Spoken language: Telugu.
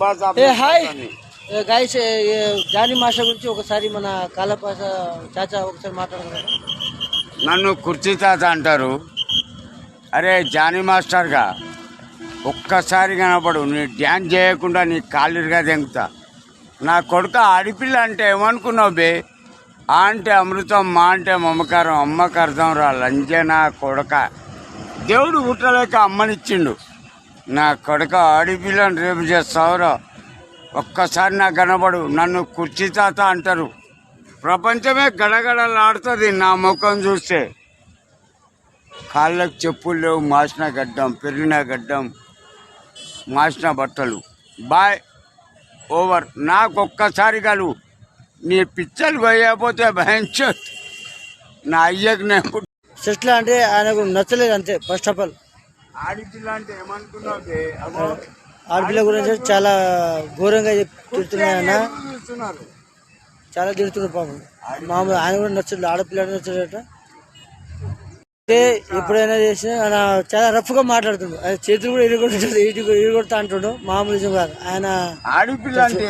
ఏ హాయ్. గైస్ జానీ మాస్టర్ గురించి ఒకసారి మన కాలపాస చాచా ఒకసారి మాట్లాడుతున్నారు నన్ను కుర్చీ తాత అంటారు. అరే జానీ మాస్టర్గా ఒక్కసారి కనపడు నీ డ్యాన్స్ చేయకుండా నీ కాళ్ళుగా తెంగుతా. నా కొడుక ఆడిపిల్ల అంటే ఏమనుకున్నావు బే? ఆ అంటే అమృతం మా అంటే మమకారం అమ్మకు అర్థం రా లంజే నా కొడక. దేవుడు పుట్టలేక అమ్మనిచ్చిండు. నా కొడుక ఆడిపిల్లని రేపు చేస్తావురా. ఒక్కసారి నాకు కనబడు నన్ను కుర్చీ తాత అంటారు. ప్రపంచమే గడగడలాడుతుంది నా ముఖం చూస్తే. కాళ్ళకు చెప్పులు లేవు మాసిన గడ్డం పెరిగిన గడ్డం మాసిన బట్టలు. Bye over. నాకు ఒక్కసారి కలువు నీ పిచ్చలు పోయకపోతే భయంచో నా అయ్యకు నేను సెట్లా అంటే ఆయనకు నచ్చలేదు అంతే ఫస్ట్ ఆఫ్ ఆల్. ఆడిపిల్ల అంటే ఏమనుకున్నావు బే? అగో, ఆడపిల్ల గురించి చాలా ఘోరంగా తిడుతున్నాయన్న. చాలా తిడుతున్నారు పాపం. మామూలు ఆయన కూడా నచ్చలేదు ఆడపిల్ల నచ్చలేట ఎప్పుడైనా చేసినా ఆయన చాలా రఫ్గా మాట్లాడుతుండు. ఆయన చేతులు కూడా ఇరగొడుతుంది ఇరగొడతా అంటుండు. మామూలు కాదు. ఆయన ఆడిపిల్ల అంటే